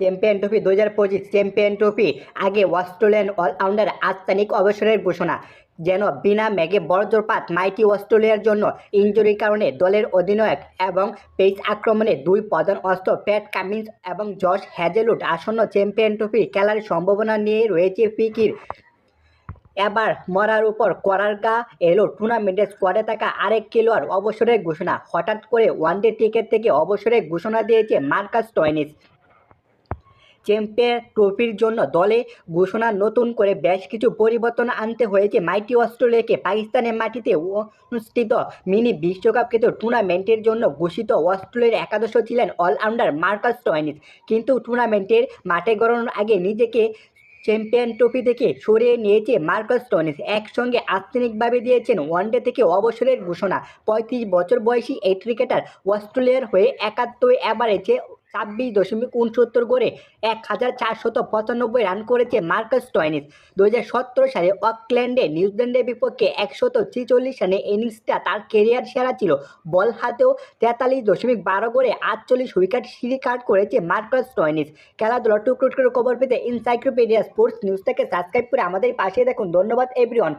Champion trophy দু হাজার পঁচিশ চ্যাম্পিয়ন ট্রফি আগে অস্ট্রেলিয়ান অলরাউন্ডার আস্তানিক অবসরের ঘোষণা। যেন বিনা মেঘে বজ্রপাত মাইটি অস্ট্রেলিয়ার জন্য ইঞ্জুরির কারণে দলের অধিনায়ক এবং পেস আক্রমণে দুই প্রধান অস্ত্র প্যাট কামিন্স এবং জশ হ্যাজেলুড আসন্ন চ্যাম্পিয়ন ট্রফি খেলার সম্ভাবনা নিয়ে রয়েছে ফিকির। এবার মরার উপর করার গা এলো টুর্নামেন্টের স্কোয়াডে থাকা আরেক খেলোয়াড় অবসরের ঘোষণা। হঠাৎ করে ওয়ানডে ক্রিকেট থেকে অবসরের ঘোষণা দিয়েছে মার্কাস টয়নিস। চ্যাম্পিয়ন ট্রফির জন্য দলে ঘোষণা নতুন করে বেশ কিছু পরিবর্তন আনতে হয়েছে। মাইটি অস্ট্রেলিয়াকে পাকিস্তানের মাটিতে অনুষ্ঠিত মিনি বিশ্বকাপ কিন্তু টুর্নামেন্টের জন্য ঘোষিত অস্ট্রেলিয়ার একাদশ ছিলেন অলরাউন্ডার মার্কাস টয়নিস। কিন্তু টুর্নামেন্টের মাঠে গড়ানোর আগে নিজেকে চ্যাম্পিয়ন ট্রফি থেকে সরিয়ে নিয়েছে মার্কাস টনিস একসঙ্গে আন্তরিকভাবে দিয়েছেন ওয়ানডে থেকে অবসরের ঘোষণা। পঁয়ত্রিশ বছর বয়সী এই ক্রিকেটার অস্ট্রেলিয়ার হয়ে একাত্তর এবারে অ্যাভারেজে ছাব্বিশ দশমিক উনসত্তর করে এক হাজার চারশত পঁচানব্বই রান করেছে মার্কাস টয়নিস। দু সতেরো সালে অকল্যান্ডে, নিউজিল্যান্ডের বিপক্ষে একশত ছেচল্লিশ রানে ইনিংসটা তার কেরিয়ার সেরা ছিল। বল হাতেও তেতাল্লিশ দশমিক বারো করে আটচল্লিশ উইকেট শিকার করেছে মার্কাস টয়নিস। খেলাধুলা টুকরো টুকরো খবর পেতে ইনসাইক্লোপিডিয়া স্পোর্টস নিউজটাকে সাবস্ক্রাইব করে আমাদের পাশে দেখুন ধন্যবাদ এভরিওয়ান